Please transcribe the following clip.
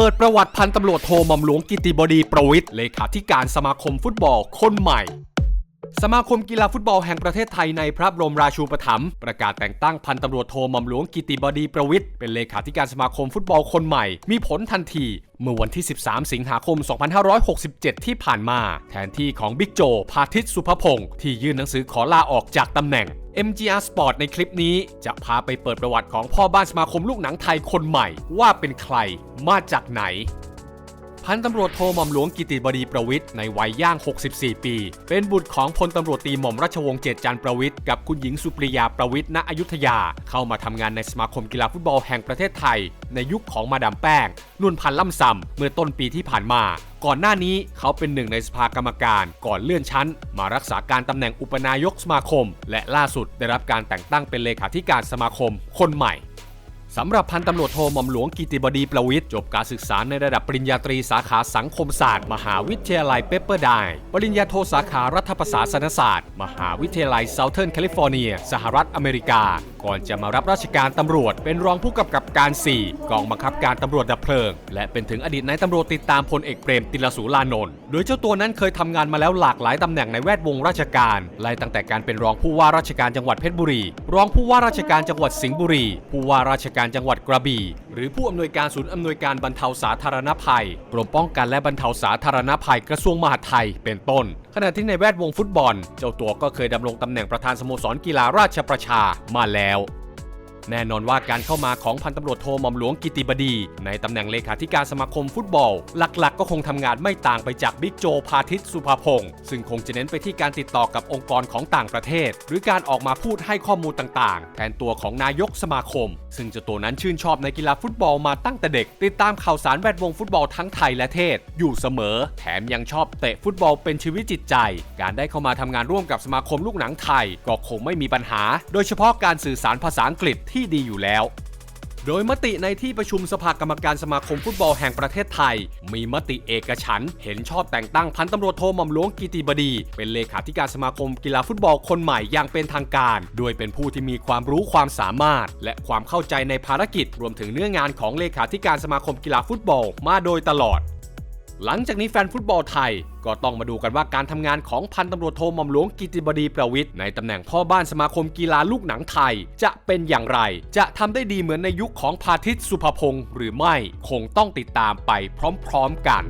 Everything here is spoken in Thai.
เปิดประวัติพันตำรวจโทมอมหลวงกิติบดีประวิทย์เลขาธิการสมาคมฟุตบอลคนใหม่ สมาคมกีฬาฟุตบอลแห่งประเทศไทยในพระบรมราชูปถัมภ์ประกาศแต่งตั้งพันตำรวจโทหม่อมหลวงกิติบดีประวิทย์เป็นเลขาธิการสมาคมฟุตบอลคนใหม่ มีผลทันทีเมื่อวันที่ 13 สิงหาคม 2567 ที่ผ่านมา แทนที่ของบิ๊กโจ พาทิตสุภพงศ์ที่ยื่นหนังสือขอลาออกจากตำแหน่ง MGR Sport ในคลิปนี้จะพาไปเปิดประวัติของพ่อบ้านสมาคมลูกหนังไทยคนใหม่ ว่าเป็นใครมาจากไหน พันตำรวจโทหม่อมหลวงกิติบดีประวิทย์ในวัยย่าง 64 ปี เป็นบุตรของพลตำรวจตีหม่อมราชวงศ์เจตจันประวิทย์กับคุณหญิงสุปริยาประวิทย์ณอยุธยา เข้ามาทำงานในสมาคมกีฬาฟุตบอลแห่งประเทศไทย ในยุคของมาดามแป้งนุ่นพันธ์ล่ำซำเมื่อต้นปีที่ผ่านมา ก่อนหน้านี้เขาเป็นหนึ่งในสภากรรมการ ก่อนเลื่อนชั้น มารักษาการตำแหน่งอุปนายกสมาคม และล่าสุดได้รับการแต่งตั้งเป็นเลขาธิการสมาคม คนใหม่ สำหรับพันตำรวจโทหม่อมหลวงกิติบดีประวิทย์จบการศึกษาในระดับปริญญาตรีสาขาสังคมศาสตร์ มหาวิทยาลัยเปเปอร์ไดปริญญาโทสาขารัฐประศาสนศาสตร์ มหาวิทยาลัยเซาเทิร์นแคลิฟอร์เนีย สหรัฐอเมริกาก่อนจะมารับราชการตำรวจ เป็นรองผู้กำกับการ 4 กองบังคับการตำรวจดับเพลิง และเป็นถึงอดีตนายตำรวจติดตามพลเอกเปรมติลสูลานนท์โดยเจ้าตัวนั้นเคยทำงานมาแล้วหลากหลายตำแหน่งในแวดวงราชการไล่ตั้งแต่การเป็นรองผู้ว่าราชการจังหวัดเพชรบุรี รองผู้ว่าราชการจังหวัดสิงห์บุรี ผู้ว่าราชการจังหวัดกระบี่ รือผู้อำนวยการศูนย์อำนวยการบรรเทาสาธารณภัยกรมป้องกันและบรรเทาสาธารณภัยกระทรวงมหาดไทยเป็นต้น ขณะที่ในแวดวงฟุตบอล เจ้าตัวก็เคยดำรงตำแหน่งประธานสโมสรกีฬาราชประชามาแล้ว แน่นอนว่าการเข้ามาของพันตำรวจโทหม่อมหลวงกิติบดี ในตำแหน่งเลขาธิการสมาคมฟุตบอล หลักๆ ก็คงทำงานไม่ต่างไปจากบิ๊กโจพาทิตสุภาพงศ์ซึ่งคงจะเน้นไปที่การติดต่อกับองค์กรของต่างประเทศ หรือการออกมาพูดให้ข้อมูลต่างๆ แทนตัวของนายกสมาคม ซึ่งเจ้าตัวนั้นชื่นชอบในกีฬาฟุตบอลมาตั้งแต่เด็ก ติดตามข่าวสารแวดวงฟุตบอลทั้งไทยและเทศ อยู่เสมอ แถมยังชอบเตะฟุตบอลเป็นชีวิตจิตใจ การได้เข้ามาทำงานร่วมกับสมาคมลูกหนังไทย ก็คงไม่มีปัญหา โดยเฉพาะการสื่อสารภาษาอังกฤษที่ดีอยู่แล้ว โดยมติในที่ประชุมสภากรรมการสมาคมฟุตบอลแห่งประเทศไทย มีมติเอกฉันเห็นชอบแต่งตั้งพันตำรวจโทหม่อมหลวงกิติบดี เป็นเลขาธิการสมาคมกีฬาฟุตบอลคนใหม่อย่างเป็นทางการ โดยเป็นผู้ที่มีความรู้ความสามารถ และความเข้าใจในภารกิจรวมถึงเนื้องานของเลขาธิการสมาคมกีฬาฟุตบอลมาโดยตลอด หลังจากนี้แฟนฟุตบอลไทย ก็ต้องมาดูกันว่าการทำงานของพันตำรวจโทมอมหลวงกิติบดีประวิทย์ในตำแหน่งพ่อบ้านสมาคมกีฬาลูกหนังไทย จะเป็นอย่างไร จะทำได้ดีเหมือนในยุคของพาทิตสุภพงศ์หรือไม่ คงต้องติดตามไปพร้อม ๆ กัน